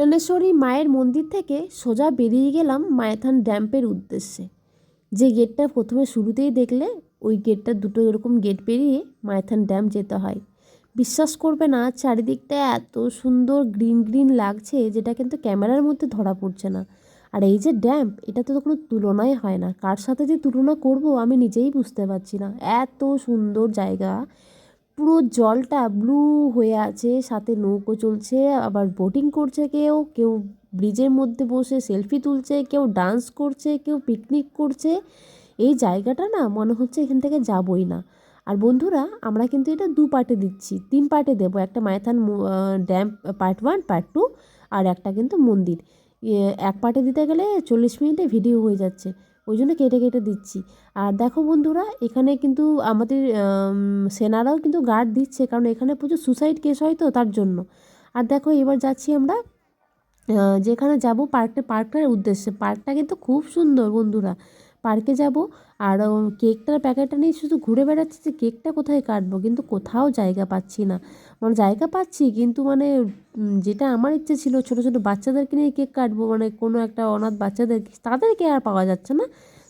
ভুবনেশ্বরী মায়ের মন্দির থেকে সোজা বেরিয়ে গেলাম মায়াথান ড্যাম্পের উদ্দেশ্যে। যে গেটটা প্রথমে শুরুতেই দেখলে, ওই গেটটা দুটো এরকম গেট পেরিয়ে মায়াথান ড্যাম যেতে হয়। বিশ্বাস করবে না, চারিদিকটা এত সুন্দর গ্রিন গ্রিন লাগছে যেটা কিন্তু ক্যামেরার মধ্যে ধরা পড়ছে না। আর এই যে ড্যাম্প এটা তো কোনো তুলনাই হয় না। কার সাথে যে তুলনা করব আমি নিজেই বুঝতে পারছি না। এত সুন্দর জায়গা। পুরো জলটা ব্লু হয়ে আছে, সাথে নৌকো চলছে, আবার বোটিং করছে কেউ কেউ ব্রিজের মধ্যে বসে সেলফি তুলছে, কেউ ডান্স করছে, কেউ পিকনিক করছে। এই জায়গাটা না মনে হচ্ছে এখান থেকে যাবই না। আর বন্ধুরা, আমরা কিন্তু এটা দু পার্টে দিচ্ছি। তিন পার্টে দেবো, একটা Maithon dam part one part two আর একটা কিন্তু মন্দির। এক পার্টে দিতে গেলে চল্লিশ মিনিটে ভিডিও হয়ে যাচ্ছে। ওই জন্য কেটে কেটে দিচ্ছি। আর দেখো বন্ধুরা, এখানে কিন্তু আমাদের সেনারাও কিন্তু গার্ড দিচ্ছে, কারণ এখানে প্রচুর সুসাইড কেস হয় তো তার জন্য। আর দেখো এবার যাচ্ছি আমরা যেখানে যাব পার্কটা পার্কটার উদ্দেশ্যে। পার্কটা কিন্তু খুব সুন্দর বন্ধুরা। পার্কে যাব। আর কেকটার প্যাকেটটা নিয়ে শুধু ঘুরে বেড়াচ্ছি যে কেকটা কোথায় কাটবো, কিন্তু কোথাও জায়গা পাচ্ছি না। মানে জায়গা পাচ্ছি, কিন্তু মানে যেটা আমার ইচ্ছে ছিল ছোটো ছোটো বাচ্চাদেরকে নিয়ে কেক কাটবো মানে কোনো একটা অনাথ বাচ্চাদের, তাদেরকে আর পাওয়া যাচ্ছে না।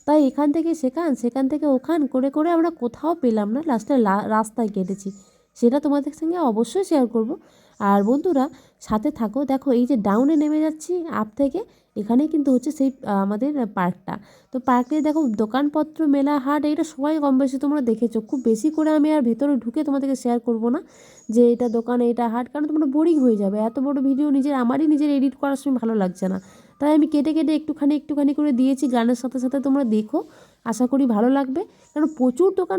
তাই এখান থেকে সেখান সেখান থেকে ওখান করে করে আমরা কোথাও পেলাম না। লাস্টে রাস্তায় কেটেছি। সেটা তোমাদের সঙ্গে অবশ্যই শেয়ার করব। আর বন্ধুরা, সাথে থাকো। দেখো, এই যে ডাউনে নেমে যাচ্ছি আপ থেকে। এখানে কিন্তু হচ্ছে সেই আমাদের পার্কটা। তো পার্কে দেখো, দোকানপত্র, মেলা, হাট এটা সবাই কম বেশি তোমরা দেখেছ। খুব বেশি করে আমি আর ভেতরে ঢুকে তোমাদেরকে শেয়ার করব না যে এটা দোকান, এটা হাট, কারণ তোমরা বোরিং হয়ে যাবে। এত বড় ভিডিও নিজের, আমারই নিজের এডিট করার সময় ভালো লাগছে না। তাই আমি কেটে কেটে একটুখানি একটুখানি করে দিয়েছি। গানের সাথে সাথে তোমরা দেখো। আশা করি ভালো লাগবে। কারণ প্রচুর দোকান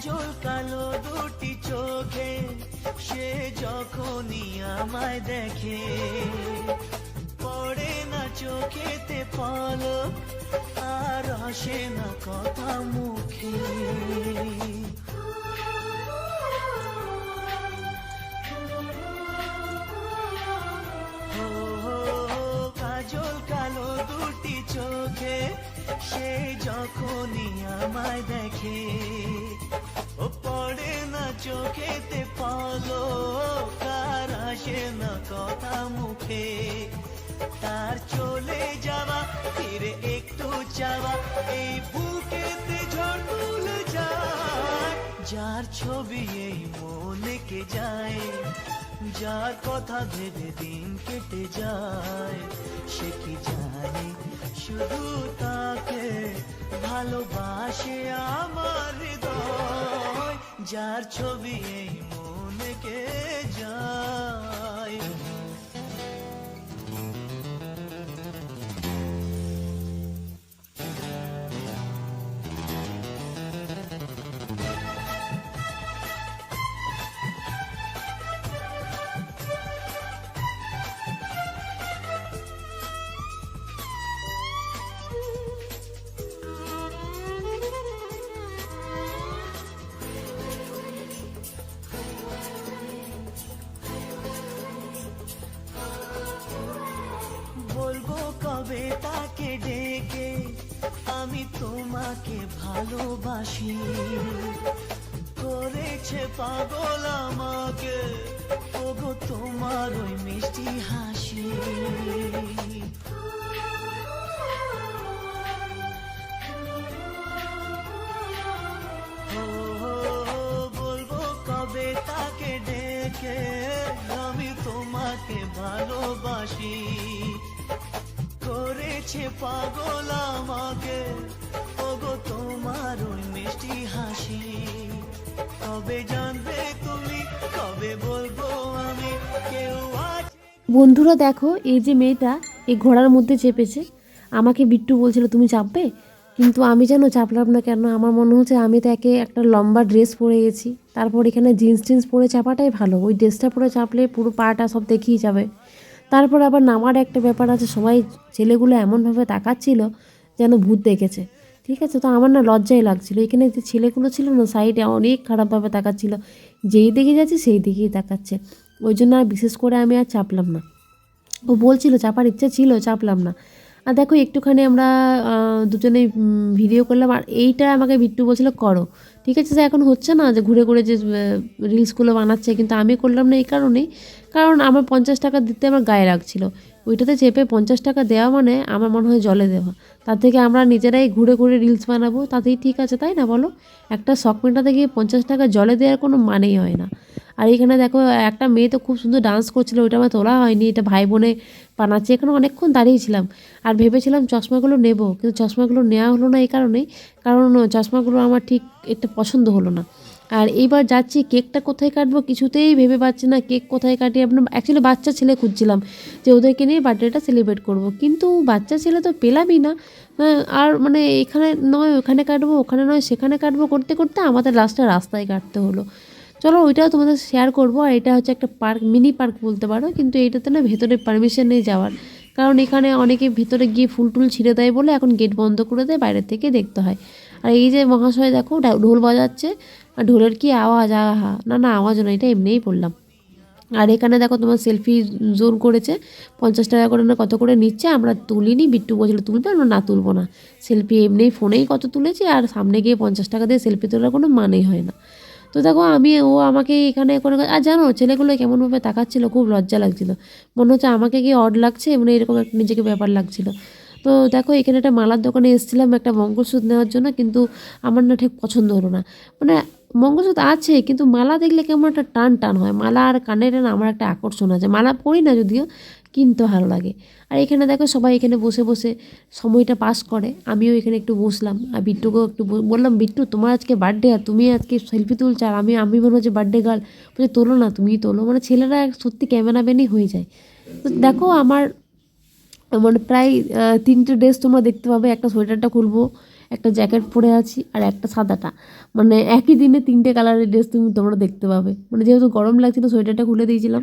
কাজল কালো দুটি চোখে, সে যখনই আমায় দেখে, পড়ে না চোখেতে পলক, আর আসে না কথা মুখে। কাজল কালো দুটি চোখে, সে যখনই আমায় দেখে ও পড়ে না চোখেতে পালো কার আসে না কথা মুখে। তার চলে যাওয়া, ফিরে একটু চাওয়া, এই বুকেতে ঝড় তুলে যায়। যার ছবি এই মনেকে যায়, যার কথা ভেবে দিন কেটে যায়। সে কি জানে, শুধু তাকে ভালোবাসে আমার হৃদয়। যার ছবি এই মনকে যায় কবে তাকে ডেকে। আমি তোমাকে ভালোবাসি। করেছে পাগল আমাকে। ওগো তোমার ওই মিষ্টি হাসি। পাগল আমাকে। ওগো, তোমার ওই মিষ্টি হাসি। কবে জানবে তুমি, কবে বলব আমি? কেউ বন্ধুরা, দেখো, এই যে মেয়েটা, এই ঘোড়ার মধ্যে চেপেছে। আমাকে বিট্টু বলছিল, তুমি চাপবে? কিন্তু আমি যেন চাপলাম না কেন, আমার মনে হচ্ছে আমি তাকে একটা লম্বা ড্রেস পরে গেছি। তারপর এখানে জিন্স টিন্স পরে চাপাটাই ভালো। ওই ড্রেসটা পরে চাপলে পুরো পাটা সব দেখিয়ে যাবে। তারপর আবার নামার একটা ব্যাপার আছে, সবাই ছেলেগুলো এমনভাবে তাকাচ্ছিল যেন ভূত দেখেছে। ঠিক আছে, তো আমার না লজ্জাই লাগছিল। এখানে যে ছেলেগুলো ছিল না সাইডে অনেক খারাপভাবে তাকাচ্ছিল। যেই দিকে যাচ্ছে, সেই দিকেই তাকাচ্ছে। ওই জন্য আর বিশেষ করে আমি আর চাপলাম না। ও বলছিল, চাপার ইচ্ছা ছিল, চাপলাম না। আর দেখো একটুখানি আমরা দুজনেই ভিডিও করলাম। আর এইটা আমাকে বিট্টু বলছিল, করো। ঠিক আছে, যে এখন হচ্ছে না যে ঘুরে ঘুরে যে রিলসগুলো বানাচ্ছে, কিন্তু আমি করলাম না এই কারণেই। কারণ আমার পঞ্চাশ টাকা দিতে আমার গায়ে লাগছিল। ওইটাতে চেপে পঞ্চাশ টাকা দেওয়া মানে আমার মনে হয় জলে দেওয়া। তার থেকে আমরা নিজেরাই ঘুরে ঘুরে রিলস বানাবো। তাতেই ঠিক আছে, তাই না বলো? একটা শখ মেটাতে গিয়ে পঞ্চাশ টাকা জলে দেওয়ার কোনো মানেই হয় না। আর এখানে দেখো একটা মেয়ে তো খুব সুন্দর ডান্স করছিল ওইটা আমার তোলা হয়নি এটা ভাই বোনে বানাচ্ছে এখানে অনেকক্ষণ দাঁড়িয়েছিলাম আর ভেবেছিলাম চশমাগুলো নেব কিন্তু চশমাগুলো নেওয়া হলো না এই কারণেই কারণ চশমাগুলো আমার ঠিক একটা পছন্দ হলো না। আর এইবার যাচ্ছি কেকটা কোথায় কাটবো কিছুতেই ভেবে পাচ্ছি না কেক কোথায় কাটি আপনার অ্যাকচুয়ালি বাচ্চা ছেলে খুঁজছিলাম যে ওদেরকে নিয়ে বার্থডেটা সেলিব্রেট করব। কিন্তু বাচ্চা ছেলে তো পেলামই না আহ, আর মানে এখানে নয় ওখানে কাটবো ওখানে নয় সেখানে কাটবো করতে করতে আমাদের লাস্টে রাস্তায় কাটতে হলো। চলো ওইটাও তোমাদের শেয়ার করব, আর এটা হচ্ছে একটা পার্ক মিনি পার্ক বলতে পারো, কিন্তু এইটাতে না ভেতরে পারমিশন নেই যাওয়ার। কারণ এখানে অনেকে ভেতরে গিয়ে ফুল টুল ছিঁড়ে দেয় বলে এখন গেট বন্ধ করে দেয় বাইরের থেকে দেখতে হয়। আর এই যে মহাশয় দেখো ঢোল বাজাচ্ছে, আর ঢোলের কি আওয়াজ, আহা, না না, আওয়াজ না এটা এমনিই বললাম আর এখানে দেখো তোমার সেলফি জোন করেছে, পঞ্চাশ টাকা করে না কত করে নিচ্ছে, আমরা তুলিনি, বিট্টু বলছিল, তুলবে? আমরা, না, তুলবো না। সেলফি এমনিই ফোনেই কত তুলেছি, আর সামনে গিয়ে পঞ্চাশ টাকা দিয়ে সেলফি তোলার কোনো মানেই হয় না। তো দেখো আমি, ও আমাকে এখানে কোনো আর জানো ছেলেগুলো কেমনভাবে তাকাচ্ছিলো, খুব লজ্জা লাগছিল। মনে হচ্ছে আমাকে কি অড লাগছে মানে এরকম একটা নিজেকে ব্যাপার লাগছিল। তো দেখো এখানে একটা মালার দোকানে এসেছিলাম একটা মঙ্গলসূত্র নেওয়ার জন্য, কিন্তু আমার না ঠিক পছন্দ হলো না। মানে মঙ্গলসূত্র আছে, কিন্তু মালা দেখলে কেমন একটা টান টান হয়। মালা আর কানের না আমার একটা আকর্ষণ আছে। মালা পরি না যদিও কিনতে ভালো লাগে। আর এখানে দেখো সবাই এখানে বসে বসে সময়টা পাস করে। আমিও এখানে একটু বসলাম। আর বিট্টুকেও একটু বললাম, বিট্টু, তোমার আজকে বার্থডে আর তুমি আজকে সেলফি তুলছো আর আমি আমি মনে হচ্ছে বার্থডে গার্ল বলছে, তোলো না, তুমিই তোলো। মানে ছেলেরা সত্যি ক্যামেরাম্যানই হয়ে যায়। তো দেখো আমার মানে প্রায় তিনটে ড্রেস তোমরা দেখতে পাবে। একটা সোয়েটারটা খুলবো, একটা জ্যাকেট পরে আছি আর একটা সাদাটা। মানে একই দিনে তিনটে কালারের ড্রেস তুমি তোমরা দেখতে পাবে। মানে যেহেতু গরম লাগছিল সোয়েটারটা খুলে দিয়েছিলাম।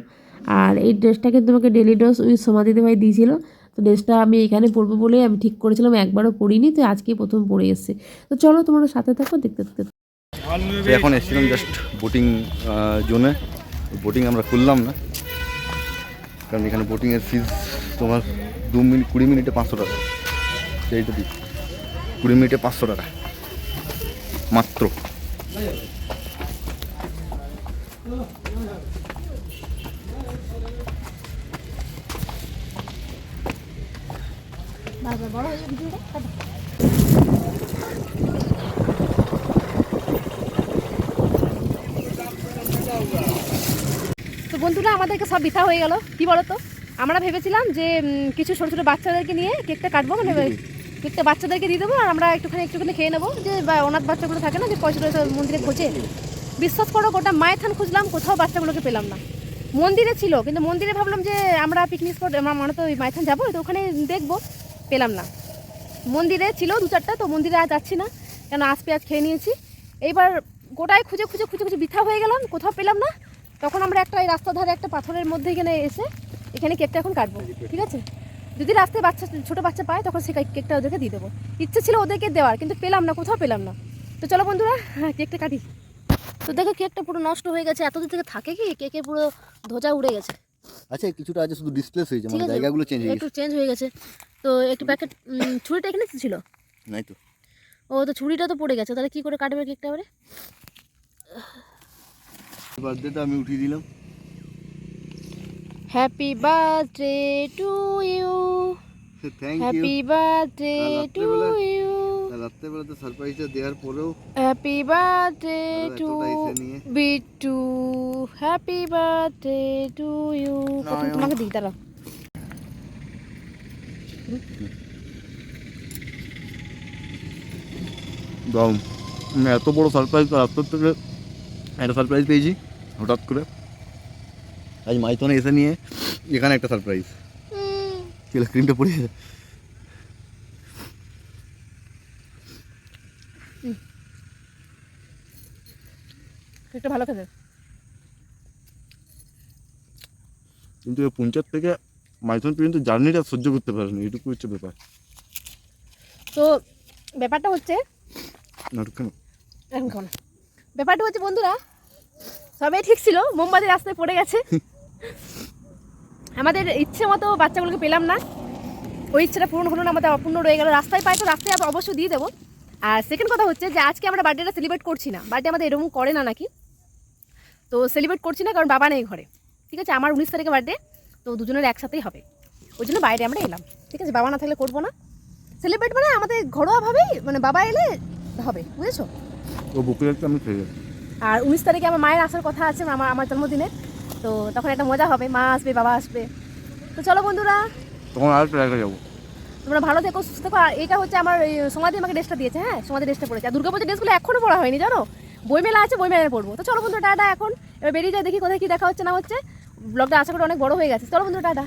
আর এই ড্রেসটা কিন্তু আমাকে ডেলি ড্রেস ওই সমাধিতে ভাই দিয়েছিল। তো ড্রেসটা আমি এখানে পরবো বলেই আমি ঠিক করেছিলাম, একবারও পরিনি, তো আজকেই প্রথম পরে এসছে। তো চলো, তোমরা সাথে থাকো, দেখতে দেখতে এখন এসেছিলাম জাস্ট বোটিং জোনে বোটিং আমরা খুললাম না। কারণ এখানে বোটিংয়ের ফিজ তোমার দু মিনিট কুড়ি মিনিটে পাঁচশো টাকা। সেইটা দিই কুড়ি মিনিটে পাঁচশো টাকা। মাত্র। তো বন্ধুরা আমাদেরকে সব বৃথা হয়ে গেল। কি বলো তো আমরা ভেবেছিলাম যে কিছু ছোটো ছোটো বাচ্চাদেরকে নিয়ে কেকটা কাটবো মানে কেকটা বাচ্চাদেরকে দিয়ে দেবো আর আমরা একটুখানি একটুখানি খেয়ে নেব। যে বা অনাথ বাচ্চাগুলো থাকে না যে পয়সা টয়সা মন্দিরে খোঁজে। বিশ্বাস করো গোটা মায়ের থান খুঁজলাম কোথাও বাচ্চাগুলোকে পেলাম না। মন্দিরে ছিল কিন্তু মন্দিরে ভাবলাম যে আমরা পিকনিক স্পট আমার মানে তো ওই মায়ের যাব তো ওখানে দেখব। পেলাম না। মন্দিরে ছিল দু চারটা, তো মন্দিরে আজ যাচ্ছি না। কেন আজ পেঁয়াজ খেয়ে নিয়েছি। এইবার গোটায় খুঁজে খুঁজে খুঁজে খুঁজে বৃথা হয়ে গেলাম, কোথাও পেলাম না। তখন আমরা একটা এই রাস্তার ধারে একটা পাথরের মধ্যে এখানে এসে এখানে কেকটা এখন কাটবো, ঠিক আছে? যদি রাস্তায় বাচ্চা, ছোটো বাচ্চা পায়, তখন সে কেকটা ওদেরকে দিয়ে দেবো। ইচ্ছে ছিল ওদেরকে দেওয়ার, কিন্তু পেলাম না, কোথাও পেলাম না। তো চলো বন্ধুরা হ্যাঁ কেকটা কাটি। তো দেখো কেকটা পুরো নষ্ট হয়ে গেছে, এতদিন থেকে থাকে কি? কেকের পুরো ধোজা উড়ে গেছে। আচ্ছা কিছুটা আছে শুধু ডিসপ্লেস হয়েছে মানে জায়গাগুলো চেঞ্জ হয়ে একটু চেঞ্জ হয়ে গেছে। তো একটু প্যাকেট ছুরিটা এখানে ছিল? নাই তো। ও তো ছুরিটা তো পড়ে গেছে তাহলে কি করে কাটবে কেকটা এবারে? বার্থডেটা আমি উঠিয়ে দিলাম। Happy birthday to you you happy birthday to রাত্রেবেলা- ইউ সারপ্রাইজটা দেওয়ার পরেও happy birthday to. Bittu. Happy birthday to you প্রথম তোমাকে দিই দাঁড়াও। দাম এত বড় সারপ্রাইজ রাত্রের থেকে একটা সারপ্রাইজ পেয়েছি হঠাৎ করে। আজ মাইথনে এসে নিয়ে এখানে একটা সারপ্রাইজ ক্রিমটা পড়ে একটু ভালো খেতে। কিন্তু এই পুঞ্চার থেকে মাইথন পর্যন্ত জার্নিটা সহ্য করতে পারেনি এটুকু হচ্ছে ব্যাপার। তো ব্যাপারটা হচ্ছে ব্যাপারটা হচ্ছে বন্ধুরা সবই ঠিক ছিল মোমবাতি রাস্তায় পড়ে গেছে। আমাদের ইচ্ছে মতো বাচ্চাগুলোকে পেলাম না। ওই ইচ্ছেটা পূরণ হলো না আমাদের অপূর্ণ রয়ে গেল। রাস্তায় পাই তো রাস্তায় অবশ্যই দিয়ে দেবো। আর সেকেন্ড কথা হচ্ছে যে আজকে আমরা বার্থডেটা সেলিব্রেট করছি না। বার্থডে আমাদের এরকম করে না নাকি? তো সেলিব্রেট করছি না কারণ বাবা নেই ঘরে। ঠিক আছে? আমার উনিশ তারিখে বার্থডে তো দুজনের একসাথেই হবে। ওই জন্য বাইরে আমরা এলাম। ঠিক আছে? বাবা না থাকলে করব না। সেলিব্রেট মানে আমাদের ঘরোয়াভাবেই মানে বাবা এলে হবে বুঝেছ? ও বুকের আমি খেয়ে আর উনিশ তারিখে আমার মায়ের আসার কথা আছে আমার আমার জন্মদিনে তো তখন একটা মজা হবে মা আসবে বাবা আসবে। তো চলো বন্ধুরা। তখন আর জায়গায় যাব। তোমরা ভালো থেকো সুস্থ থেকো। আর এটা হচ্ছে আমার সমাধি আমাকে ড্রেসটা দিয়েছে হ্যাঁ? সমাধি ড্রেসটা পড়েছে। আর দুর্গাপুজোর ড্রেসগুলো এখনও পড়া হয়নি জানো? বইমেলা আছে, বইমেলায় পড়ব। তো চলো বন্ধু, টাটা এখন। এবার বেরিয়ে যায় দেখি কোথায় কি দেখা হচ্ছে, না হচ্ছে। ব্লগটা আশা করি অনেক বড় হয়ে গেছে। চলো বন্ধু, টাটা।